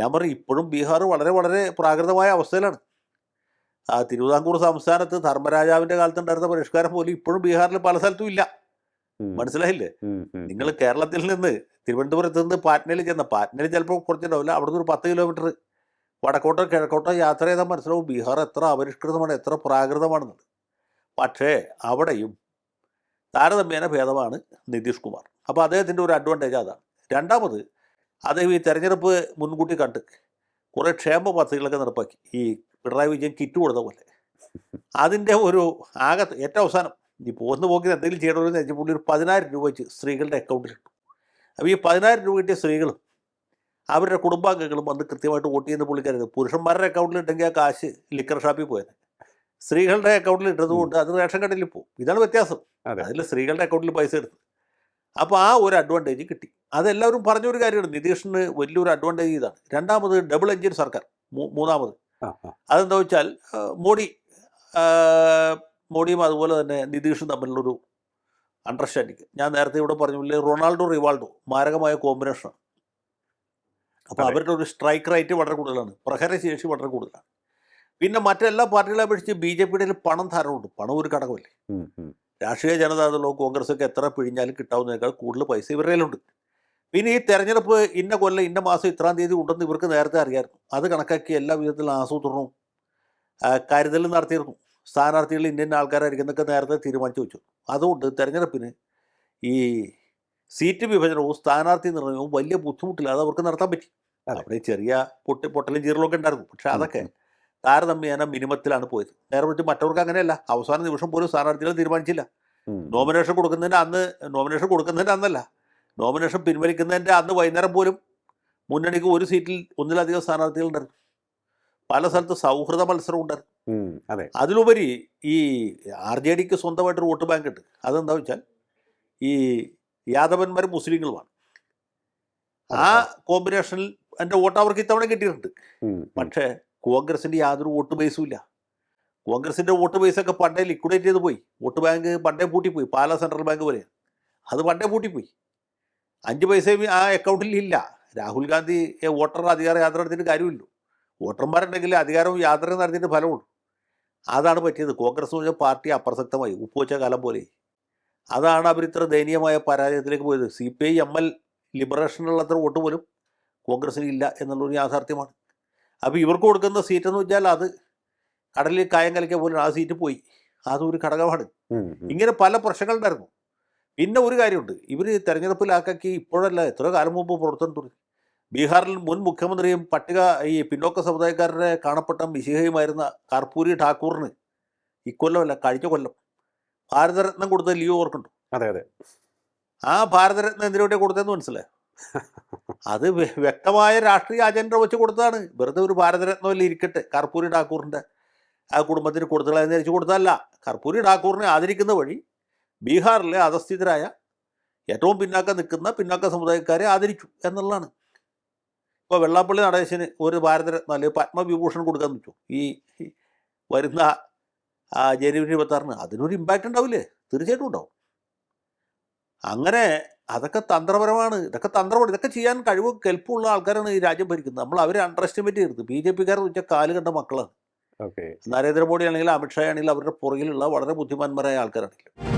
ഞാൻ പറയും ഇപ്പോഴും ബീഹാർ വളരെ വളരെ പ്രാകൃതമായ അവസ്ഥയിലാണ്. ആ തിരുവിതാംകൂർ സംസ്ഥാനത്ത് ധർമ്മരാജാവിന്റെ കാലത്തുണ്ടായിരുന്ന പരിഷ്കാരം പോലും ഇപ്പോഴും ബീഹാറിൽ പല സ്ഥലത്തും ഇല്ല. മനസ്സിലായില്ലേ? നിങ്ങൾ കേരളത്തിൽ നിന്ന് തിരുവനന്തപുരത്ത് നിന്ന് പാറ്റ്നയിൽ ചെന്ന പാറ്റ്നയിൽ ചിലപ്പോൾ കുറച്ചുണ്ടാവില്ല അവിടുന്ന് ഒരു പത്ത് കിലോമീറ്റർ വടക്കോട്ടോ കിഴക്കോട്ടോ യാത്ര ചെയ്താൽ മനസ്സിലാവും ബീഹാർ എത്ര അപരിഷ്കൃതമാണ് എത്ര പ്രാകൃതമാണെന്നുണ്ട് പക്ഷേ അവിടെയും താരതമ്യേന ഭേദമാണ് നിതീഷ് കുമാർ. അപ്പോൾ അദ്ദേഹത്തിന്റെ ഒരു അഡ്വാന്റേജ് അതാണ്. രണ്ടാമത് അദ്ദേഹം ഈ തെരഞ്ഞെടുപ്പ് മുൻകൂട്ടി കണ്ട് കുറേ ക്ഷേമ പദ്ധതികളൊക്കെ നടപ്പാക്കി. ഈ പിണറായി വിജയൻ കിറ്റ് കൊടുത്ത പോലെ. അതിന്റെ ഒരു ആകെ ഏറ്റവും അവസാനം ഈ പോകുന്ന പോക്കിന് എന്തെങ്കിലും ചെയ്യണമെന്ന് വെച്ചാൽ പുള്ളി ഒരു പതിനായിരം രൂപ വെച്ച് സ്ത്രീകളുടെ അക്കൗണ്ടിൽ ഇട്ടു. അപ്പോൾ ഈ പതിനായിരം രൂപ കിട്ടിയ സ്ത്രീകളും അവരുടെ കുടുംബാംഗങ്ങളും വന്ന് കൃത്യമായിട്ട് വോട്ട് ചെയ്യുന്ന പുള്ളിക്കാരുത് പുരുഷന്മാരുടെ അക്കൗണ്ടിൽ ഇട്ടെങ്കിൽ ആ കാശ് ലിക്കർ ഷാപ്പിൽ പോയത് സ്ത്രീകളുടെ അക്കൗണ്ടിൽ ഇട്ടതുകൊണ്ട് അത് റേഷൻ കാർഡിൽ പോകും ഇതാണ് വ്യത്യാസം. അതിൽ സ്ത്രീകളുടെ അക്കൗണ്ടിൽ പൈസ എടുത്ത്. അപ്പോൾ ആ ഒരു അഡ്വാന്റേജ് കിട്ടി. അതെല്ലാവരും പറഞ്ഞൊരു കാര്യമാണ്. നിതീഷിന് വലിയൊരു അഡ്വാന്റേജ് ഇതാണ്. രണ്ടാമത് ഡബിൾ എഞ്ചിൻ സർക്കാർ. മൂന്നാമത്. അതെന്താ വെച്ചാൽ മോഡി മോഡിയും അതുപോലെ തന്നെ നിതീഷും തമ്മിലുള്ളൊരു അണ്ടർസ്റ്റാൻഡിങ് ഞാൻ നേരത്തെ ഇവിടെ പറഞ്ഞില്ലേ റൊണാൾഡോ റിവാൾഡോ മാരകമായ കോമ്പിനേഷനാണ് അപ്പോൾ. അവരുടെ ഒരു സ്ട്രൈക്ക് റേറ്റ് വളരെ കൂടുതലാണ്. പ്രഹരശേഷി വളരെ കൂടുതലാണ്. പിന്നെ മറ്റെല്ലാ പാർട്ടികളെ അപേക്ഷിച്ച് ബി ജെ പിയുടെ പണം ധാരണമുണ്ട് പണം ഒരു ഘടകമല്ലേ. രാഷ്ട്രീയ ജനതാദളോ കോൺഗ്രസ് ഒക്കെ എത്ര പിഴിഞ്ഞാലും കിട്ടാവുന്നതിനേക്കാൾ കൂടുതൽ പൈസ ഇവരുടെ കയ്യിലുണ്ട്. പിന്നെ ഈ തെരഞ്ഞെടുപ്പ് ഇന്ന കൊല്ലം ഇന്ന മാസം ഇത്രാം തീയതി ഉണ്ടെന്ന് ഇവർക്ക് നേരത്തെ അറിയാമായിരുന്നു അത് കണക്കാക്കി എല്ലാ വിധത്തിലും ആസൂത്രണവും കരുതലും നടത്തിയിരുന്നു. സ്ഥാനാർത്ഥികൾ ഇന്ത്യൻ ആൾക്കാരായിരിക്കും എന്നൊക്കെ നേരത്തെ തീരുമാനിച്ചു വെച്ചു. അതുകൊണ്ട് തെരഞ്ഞെടുപ്പിന് ഈ സീറ്റ് വിഭജനവും സ്ഥാനാർത്ഥി നിർണയവും വലിയ ബുദ്ധിമുട്ടില്ലാതെ അവർക്ക് നടത്താൻ പറ്റി. അവിടെ ചെറിയ പൊട്ടി പൊട്ടലും ചീറലൊക്കെ ഉണ്ടായിരുന്നു. പക്ഷെ അതൊക്കെ. താരതമ്യേന മിനിമത്തിലാണ് പോയത്. നേരെ മറിച്ച് മറ്റവർക്ക് അങ്ങനെയല്ല. അവസാന നിമിഷം പോലും സ്ഥാനാർത്ഥികൾ തീരുമാനിച്ചില്ല. നോമിനേഷൻ കൊടുക്കുന്നതിന്റെ അന്ന് നോമിനേഷൻ കൊടുക്കുന്നതിന്റെ അന്നല്ല. നോമിനേഷൻ പിൻവലിക്കുന്നതിന്റെ അന്ന് വൈകുന്നേരം പോലും മുന്നണിക്ക് ഒരു സീറ്റിൽ ഒന്നിലധികം സ്ഥാനാർത്ഥികൾ ഉണ്ടായിരുന്നു പല സ്ഥലത്ത് സൗഹൃദ മത്സരം ഉണ്ടായിരുന്നു അതെ. അതിലുപരി ഈ ആർ ജെ ഡിക്ക് സ്വന്തമായിട്ടൊരു വോട്ട് ബാങ്ക് ഉണ്ട്. അതെന്താ വെച്ചാൽ ഈ യാദവന്മാരും മുസ്ലിങ്ങളുമാണ്. ആ കോമ്പിനേഷനിൽ എന്റെ വോട്ട് അവർക്ക് ഇത്തവണ കിട്ടിയിട്ടുണ്ട്. പക്ഷേ കോൺഗ്രസിന്റെ യാതൊരു വോട്ട് ബേസും ഇല്ല. കോൺഗ്രസിന്റെ വോട്ട് ബേസൊക്കെ പണ്ടേ ലിക്വിഡേറ്റ് ചെയ്ത് പോയി. വോട്ട് ബാങ്ക് പണ്ടേ പൂട്ടിപ്പോയി. പാല സെൻട്രൽ ബാങ്ക് പോലെ. അത് പണ്ടേ പൂട്ടിപ്പോയി. അഞ്ച് പൈസയും ആ അക്കൗണ്ടിൽ ഇല്ല. രാഹുൽ ഗാന്ധി വോട്ടർ അധികാര യാത്ര നടത്തിയിട്ട് കാര്യമില്ല വോട്ടർമാരുണ്ടെങ്കിൽ അധികാരവും യാത്ര നടത്തിയിട്ട് ഫലമുള്ളൂ. അതാണ് പറ്റിയത്. കോൺഗ്രസ് എന്ന് പറഞ്ഞാൽ പാർട്ടി അപ്രസക്തമായി. ഉപ്പുവച്ച കാലം പോലെ. അതാണ് അവർ ഇത്ര ദയനീയമായ പരാജയത്തിലേക്ക് പോയത്. C P I M L ലിബറേഷനുള്ളത്ര vote പോലും കോൺഗ്രസിന് ഇല്ല എന്നുള്ളൊരു യാഥാർത്ഥ്യമാണ്. അപ്പോൾ ഇവർക്ക് കൊടുക്കുന്ന സീറ്റ് എന്ന് വെച്ചാൽ അത് കടലിൽ കായം കലക്കിയ പോലും ആ സീറ്റ് പോയി. അതൊരു ഘടകമാണ്. ഉം, ഉം. ഇങ്ങനെ പല പ്രശ്നങ്ങളുണ്ടായിരുന്നു പിന്നെ ഒരു കാര്യമുണ്ട്. ഇവർ തെരഞ്ഞെടുപ്പിലാക്കി ഇപ്പോഴല്ല എത്ര കാലം മുമ്പ് പുറത്തുണ്ട് ബീഹാറിൽ മുൻ മുഖ്യമന്ത്രിയും പട്ടിക ഈ പിന്നോക്ക സമുദായക്കാരുടെ കാണപ്പെട്ട മിശിഹയുമായിരുന്ന കർപ്പൂരി ഠാക്കൂറിന് ഇക്കൊല്ലമല്ല കഴിഞ്ഞ കൊല്ലം ഭാരതരത്നം കൊടുത്ത ലീവ് ഓർക്കുണ്ടോ അതെ അതെ. ആ ഭാരതരത്നം എന്തിനു വേണ്ടി കൊടുത്തതെന്ന് മനസ്സിലായോ? അത് വ്യക്തമായ രാഷ്ട്രീയ അജണ്ട വെച്ച് കൊടുത്തതാണ്. വെറുതെ ഒരു ഭാരതരത്നമല്ല ഇരിക്കട്ടെ? കർപ്പൂരി ഠാക്കൂറിന്റെ ആ കുടുംബത്തിന് കൊടുത്തതെന്ന് വെച്ച് കൊടുത്തതല്ല. കർപ്പൂരി ഠാക്കൂറിനെ ആദരിക്കുന്ന വഴി ബീഹാറിലെ അധസ്ഥിതരായ ഏറ്റവും പിന്നാക്കം നിൽക്കുന്ന പിന്നാക്ക സമുദായക്കാരെ ആദരിച്ചു എന്നുള്ളതാണ്. ഇപ്പോൾ വെള്ളാപ്പള്ളി നടേശന് ഒരു ഭാരതരത്ന അല്ലെങ്കിൽ പത്മവിഭൂഷൺ കൊടുക്കാൻ വെച്ചു ഈ വരുന്ന ജനുവരി ഇരുപത്താറിന് അതിനൊരു ഇമ്പാക്റ്റ് ഉണ്ടാവില്ലേ? തീർച്ചയായിട്ടും ഉണ്ടാവും. അങ്ങനെ അതൊക്കെ തന്ത്രപരമാണ്. ഇതൊക്കെ തന്ത്രമാണ് ഇതൊക്കെ ചെയ്യാൻ കഴിവ് കെൽപ്പുള്ള ആൾക്കാരാണ് ഈ രാജ്യം ഭരിക്കുന്നത്. നമ്മൾ അവരെ അണ്ടർ എസ്റ്റിമേറ്റ് ചെയ്യരുത്. ബി ജെ പിക്കാരെന്ന് വെച്ചാൽ കാൽ കണ്ട മക്കളാണ്. ഓക്കെ. നരേന്ദ്രമോദി ആണെങ്കിലും അമിത്ഷാ ആണെങ്കിലും അവരുടെ പുറകിലുള്ള വളരെ ബുദ്ധിമാന്മാരായ ആൾക്കാരാണെങ്കിലും